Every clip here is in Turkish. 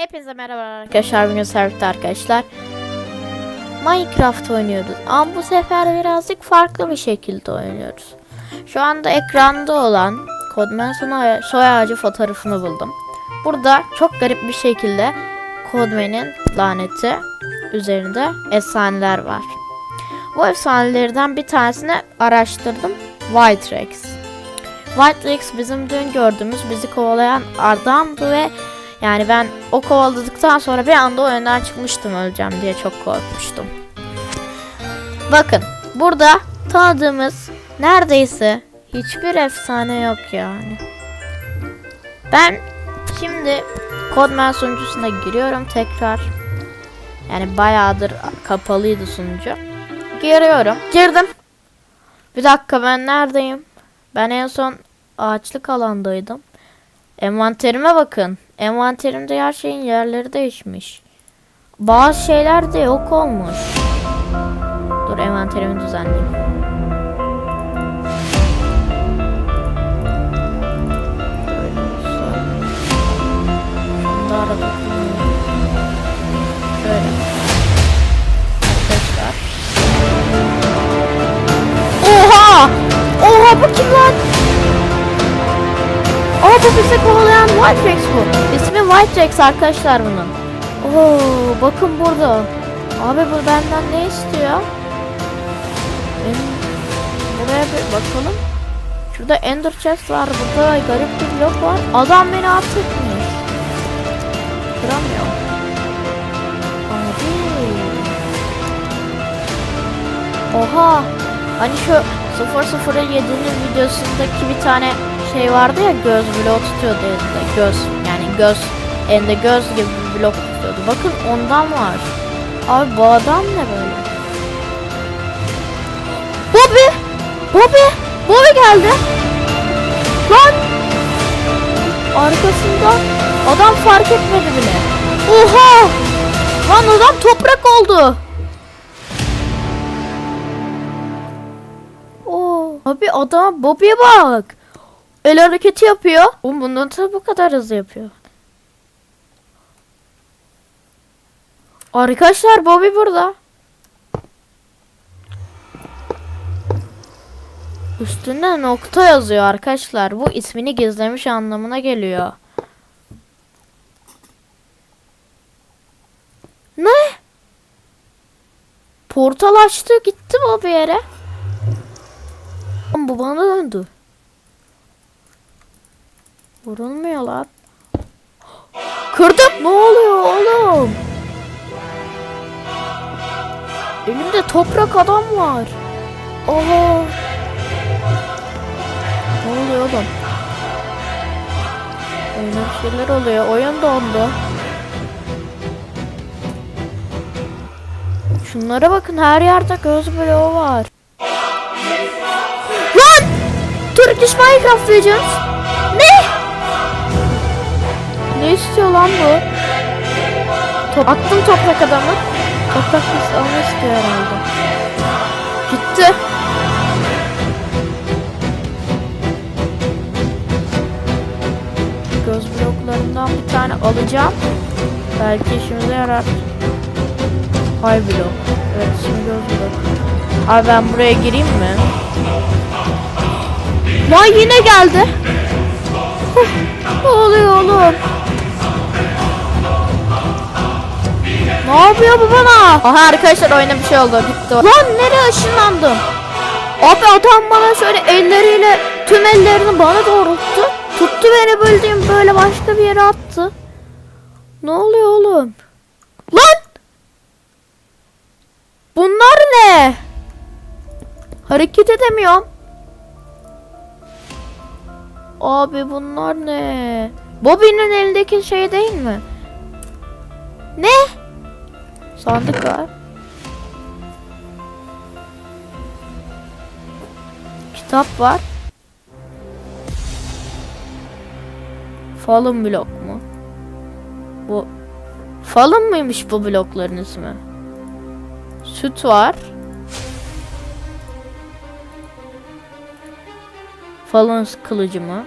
Hepinize merhaba arkadaşlar. Bugün servisde arkadaşlar. Minecraft oynuyoruz. Ama bu sefer birazcık farklı bir şekilde oynuyoruz. Şu anda ekranda olan Codman soy- ağacı fotoğrafını buldum. Burada çok garip bir şekilde Codman'in laneti üzerinde efsaneler var. Bu efsanelerden bir tanesini araştırdım. White Rex. White Rex bizim dün gördüğümüz bizi kovalayan adamdı ve yani ben o kovaladıktan sonra bir anda oyundan çıkmıştım öleceğim diye çok korkmuştum. Bakın burada tanıdığımız neredeyse hiçbir efsane yok yani. Ben şimdi Codman sunucusuna giriyorum tekrar. Yani bayağıdır kapalıydı sunucu. Giriyorum. Girdim. Bir dakika ben neredeyim? Ben en son ağaçlık alandaydım. Envanterime bakın. Envanterimde her şeyin yerleri değişmiş. Bazı şeyler de yok olmuş. Dur envanterimi düzenleyeyim. Oha! Oha bu kim lan? Bu bizi kovalayan White Rex bu. İsmi White Rex arkadaşlar bunun. Oo bakın burada. Abi bu benden ne istiyor? Buraya bir bakalım. Şurada Ender Chest var. Burada garip bir blok var. Adam beni atletmiş. Kıramıyor. Abi. Oha. Hani şu 007'nin videosundaki bir tane şey vardı ya göz bloğu tutuyordu elinde. Göz yani göz elinde göz gibi bir blok tutuyordu. Bakın ondan var. Abi bu adam ne böyle? Bobby! Bobby! Bobby geldi. Lan! Arkasında adam fark etmedi bile. Oha! Lan adam toprak oldu. Oo, abi adam Bobby'ye bak. El hareketi yapıyor. Oğlum bundan tabi bu kadar hızlı yapıyor. Arkadaşlar Bobby burada. Üstünde nokta yazıyor arkadaşlar. Bu ismini gizlemiş anlamına geliyor. Ne? Portal açtı gitti bir yere. Bu bana döndü. Vurulmuyor lan. Kırdım. Ne oluyor oğlum? Elimde toprak adam var. Oha. Ne oluyor oğlum? Bir şeyler oluyor. Oyun dondu. Şunlara bakın her yerde göz bloğu var. Lan! Turkish Minecraft Legends. Ne? Ne istiyor lan bu? Top attım toprak adamı. Toprak biz onu istiyor herhalde. Gitti. Göz bloklarından bir tane alacağım. Belki işimize yarar. Hay blok. Evet şimdi göz blok. Abi ben buraya gireyim mi? Vay yine geldi. Ne oluyor oğlum? Ne yapıyor bu bana? Aha arkadaşlar oyuna bir şey oldu. Bitti. Lan nereye ışınlandım? Abi adam bana şöyle elleriyle tüm ellerini bana doğrulttu. Tuttu beni bildiğim böyle başka bir yere attı. Ne oluyor oğlum? Lan! Bunlar ne? Hareket edemiyorum. Abi bunlar ne? Bobby'nin elindeki şey değil mi? Ne? Sandık var. Kitap var. Fallen blok mu? Bu Fallen mıymış bu blokların ismi? Süt var. Fallen kılıcı mı?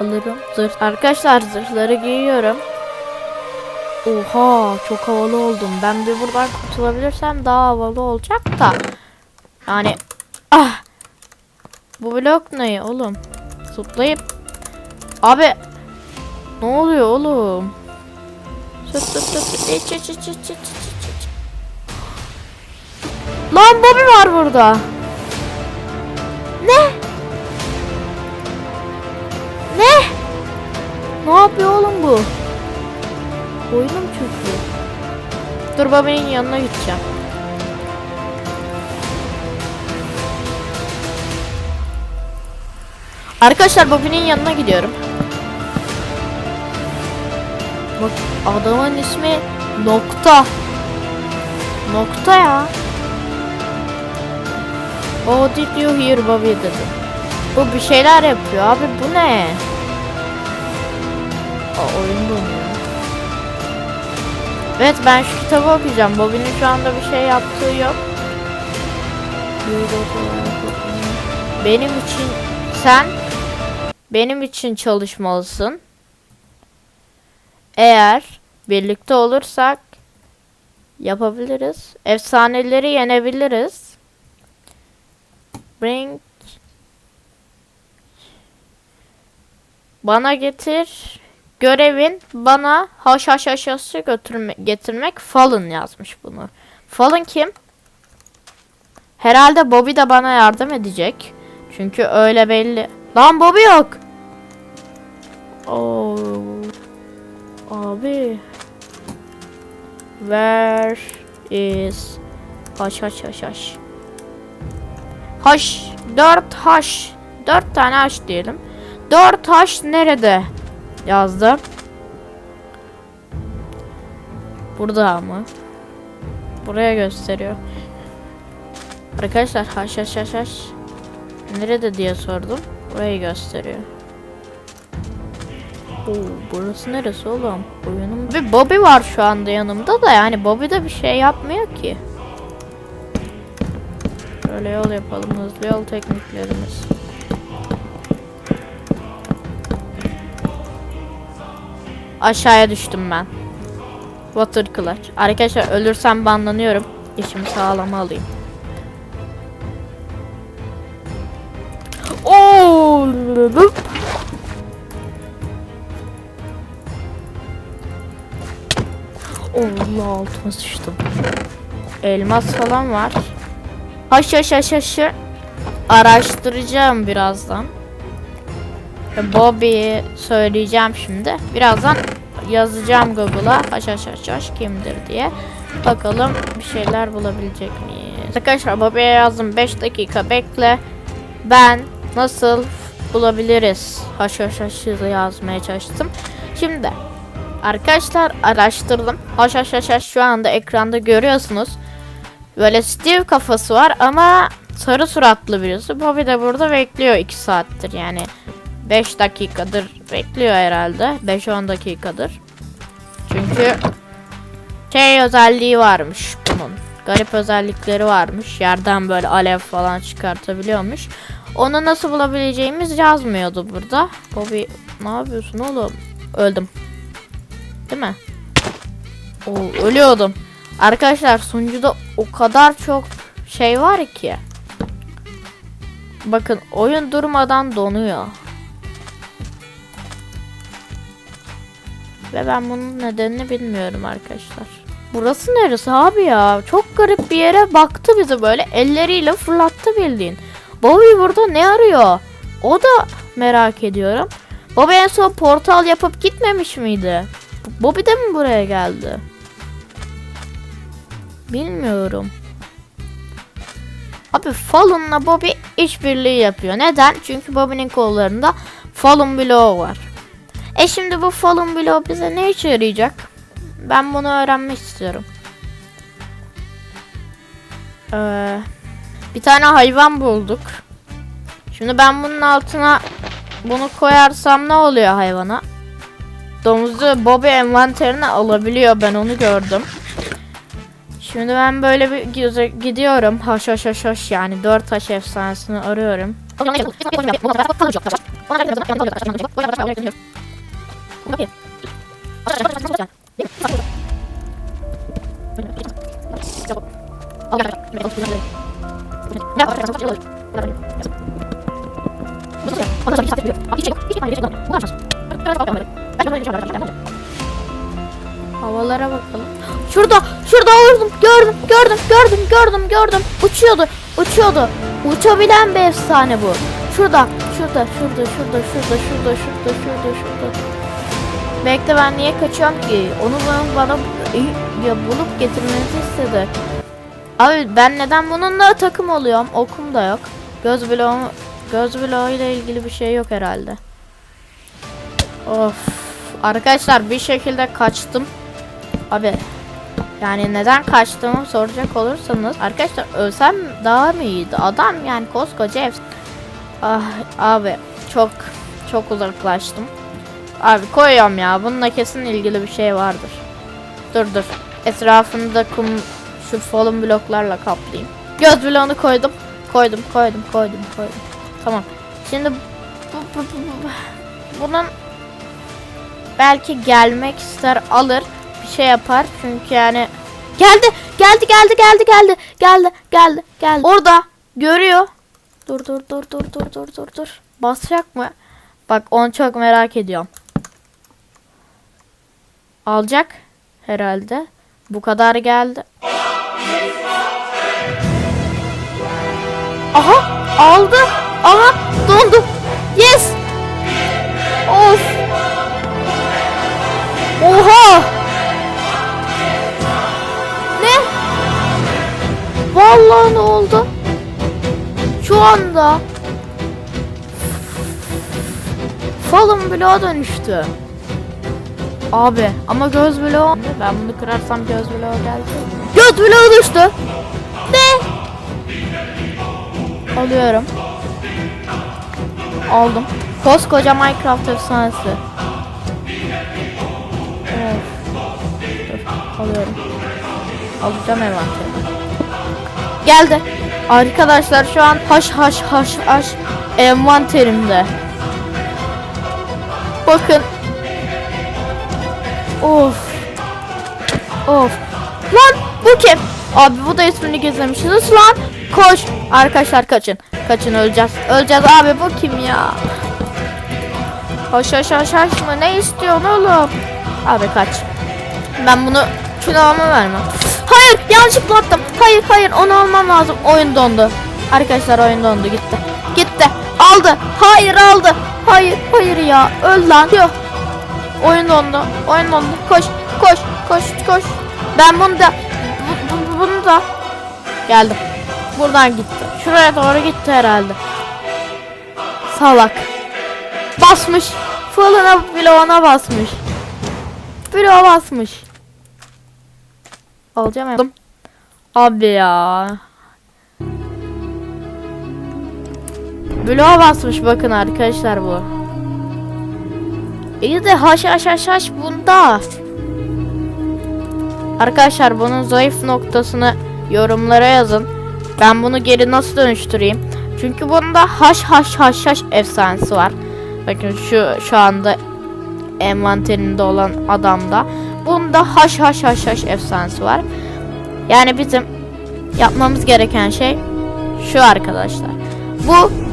Alırım. Zırh. Arkadaşlar zırhları giyiyorum. Oha çok havalı oldum. Ben bir buradan kurtulabilirsem daha havalı olacak da. Yani ah. Bu blok ne oğlum? Zıplayıp Abi ne oluyor oğlum? Sıt sıt iç iç iç iç iç iç iç. Lan Bobby var burada. Ne? Ne? Ne yapıyor oğlum bu? Oyunum çöktü. Dur Bobby'nin yanına gideceğim. Arkadaşlar Bobby'nin yanına gidiyorum. Bak adamın ismi Nokta. Nokta ya. Oh did you hear Bobby dedi. Bu bir şeyler yapıyor abi bu ne? Aa oyun donuyor. Evet ben şu kitabı okuyacağım. Bobby'nin şu anda bir şey yaptığı yok. Benim için sen benim için çalışmalısın. Eğer birlikte olursak yapabiliriz. Efsaneleri yenebiliriz. Bring Bana getir. Görevin bana haşhaşhaşası götürme getirmek. Fallen yazmış bunu. Fallen kim? Herhalde Bobby de bana yardım edecek. Çünkü öyle belli. Lan Bobby yok. Oo. Abi. Where is haş haş haş haş. Haş. Dört haş. Dört tane haş diyelim. Dört haş nerede? Yazdım. Burada mı? Buraya gösteriyor. Arkadaşlar haş haş haş haş. Nerede diye sordum. Burayı gösteriyor. Oo, burası neresi oğlum? Oyunum. Bir Bobby var şu anda yanımda da yani Bobby de bir şey yapmıyor ki. Böyle yol yapalım hızlı yol tekniklerimiz. Aşağıya düştüm ben. Water clutch. Arkadaşlar ölürsem banlanıyorum. İşimi sağlama alayım. Oo! Allah altıma sıçtım. Elmas falan var. Haş haş haş haş. Araştıracağım birazdan. Bobby'yi söyleyeceğim şimdi. Birazdan yazacağım Google'a haş haş haş haş kimdir diye. Bakalım bir şeyler bulabilecek miyiz? Arkadaşlar Bobby'ye yazdım 5 dakika bekle. Ben nasıl bulabiliriz? Haş haş haş yazmaya çalıştım. Şimdi Arkadaşlar araştırdım. Haş haş haş haş şu anda ekranda görüyorsunuz. Böyle Steve kafası var ama sarı suratlı birisi. Bobby de burada bekliyor 2 saattir yani. 5 dakikadır bekliyor herhalde. 5-10 dakikadır. Çünkü şey özelliği varmış bunun. Garip özellikleri varmış. Yerden böyle alev falan çıkartabiliyormuş. Onu nasıl bulabileceğimiz yazmıyordu burada. Bobby ne yapıyorsun oğlum? Öldüm. Değil mi? Oo, ölüyordum. Arkadaşlar sunucuda o kadar çok şey var ki. Bakın oyun durmadan donuyor. Ve ben bunun nedenini bilmiyorum arkadaşlar. Burası neresi abi ya? Çok garip bir yere baktı bizi böyle elleriyle fırlattı bildiğin. Bobby burada ne arıyor? O da merak ediyorum. Bobby en son portal yapıp gitmemiş miydi? Bobby de mi buraya geldi? Bilmiyorum. Abi Fallon'la Bobby işbirliği yapıyor. Neden? Çünkü Bobby'nin kollarında Fallon bloğu var. E şimdi bu Fallon bloğu bize ne işe yarayacak? Ben bunu öğrenmek istiyorum. Ee, bir tane hayvan bulduk. Şimdi ben bunun altına bunu koyarsam ne oluyor hayvana? Domuzu Bobby envanterine alabiliyor. Ben onu gördüm. Şimdi ben böyle bir gidiyorum. Haş haş haş haş yani 4 taş efsanesini arıyorum. Havalara bakalım. Şurada, şurada gördüm, gördüm, gördüm, gördüm, gördüm, gördüm. Uçuyordu, uçuyordu. Uçabilen bir efsane bu. Şurada, şurada, şurada, şurada, şurada, şurada, şurada, şurada, şurada. Bekle ben niye kaçıyorum ki? Onu bana, bana ya bulup getirmenizi istedi. Abi ben neden bununla takım oluyorum? Okum da yok. Göz bloğu, göz bloğu ile ilgili bir şey yok herhalde. Of. Arkadaşlar bir şekilde kaçtım. Abi yani neden kaçtığımı soracak olursanız arkadaşlar ölsem daha mı iyiydi? Adam yani koskoca ev. Ah abi çok çok uzaklaştım. Abi koyuyorum ya. Bununla kesin ilgili bir şey vardır. Dur dur. Etrafında kum şu fallen bloklarla kaplayayım. Göz bloğunu koydum. Koydum, koydum, koydum, koydum. Tamam. Şimdi bu, bu, bu, bu- bunun belki gelmek ister alır bir şey yapar çünkü yani geldi geldi geldi geldi geldi geldi geldi geldi orada görüyor dur dur dur dur dur dur dur dur basacak mı bak onu çok merak ediyorum alacak herhalde bu kadar geldi aha aldı aha dondu yes of Oha! Ne? Vallahi ne oldu? Şu anda Fallen bloğa dönüştü. Abi ama göz bloğu ben bunu kırarsam göz bloğu geldi. Göz bloğu düştü. Ne? Alıyorum. Aldım. Koskoca Minecraft efsanesi. Evet. Dur, alıyorum. Alacağım envanteri. Geldi. Arkadaşlar şu an haş haş haş haş envanterimde. Bakın. Of. Of. Lan bu kim? Abi bu da ismini gizlemişiz lan. Koş. Arkadaşlar kaçın. Kaçın öleceğiz. Öleceğiz abi bu kim ya? Haş haş haş haş mı? Ne istiyorsun oğlum? Abi kaç. Ben bunu külahıma vermem. Hayır yanlışlıkla attım. Hayır hayır onu almam lazım. Oyun dondu. Arkadaşlar oyun dondu gitti. Gitti. Aldı. Hayır aldı. Hayır hayır ya. Öl lan. Yok. Oyun dondu. Oyun dondu. Koş koş koş koş. Ben bunu da bu- bu- bunu da geldim. Buradan gitti. Şuraya doğru gitti herhalde. Salak. Basmış. Fırına bloğuna basmış. Bloğa basmış. Alacağım ya. Abi ya. Bloğa basmış bakın arkadaşlar bu. İyi de haş haş haş haş bunda. Arkadaşlar bunun zayıf noktasını yorumlara yazın. Ben bunu geri nasıl dönüştüreyim? Çünkü bunda haş haş haş haş efsanesi var. Bakın şu şu anda envanterinde olan adamda. Bunda haş haş haş haş efsanesi var. Yani bizim yapmamız gereken şey şu arkadaşlar. Bu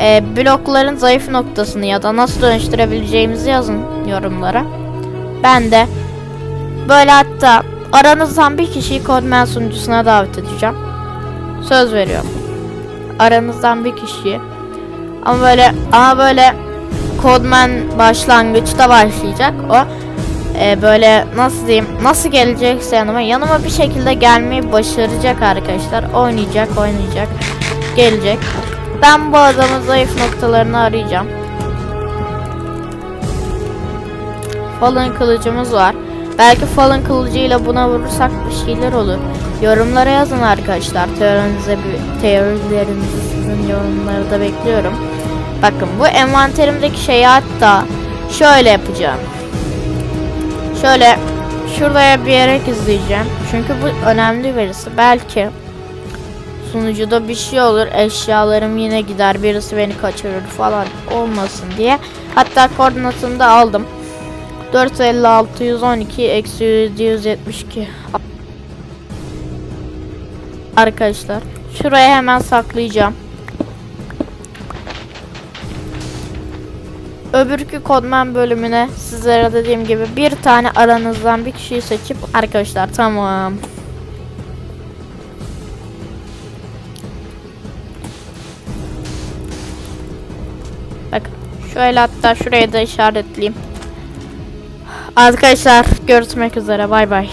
e, blokların zayıf noktasını ya da nasıl dönüştürebileceğimizi yazın yorumlara. Ben de böyle hatta aranızdan bir kişiyi Codman sunucusuna davet edeceğim. Söz veriyorum. Aranızdan bir kişiyi. Ama böyle ama böyle Codman başlangıçta başlayacak o. Ee, böyle nasıl diyeyim nasıl gelecekse yanıma yanıma bir şekilde gelmeyi başaracak arkadaşlar oynayacak oynayacak gelecek ben bu adamın zayıf noktalarını arayacağım. Fallen kılıcımız var. Belki Fallen kılıcıyla buna vurursak bir şeyler olur. Yorumlara yazın arkadaşlar. Teorinize teorilerinizi sizin yorumları da bekliyorum. Bakın bu envanterimdeki şeyi hatta şöyle yapacağım. Şöyle şuraya bir yere gizleyeceğim. Çünkü bu önemli verisi. Belki sunucuda bir şey olur eşyalarım yine gider birisi beni kaçırır falan olmasın diye. Hatta koordinatını da aldım. 456 112 eksi 772 Arkadaşlar şuraya hemen saklayacağım. Öbürkü kodman bölümüne sizlere dediğim gibi bir tane aranızdan bir kişiyi seçip arkadaşlar tamam. Şöyle hatta şuraya da işaretleyeyim. Arkadaşlar görüşmek üzere bay bay.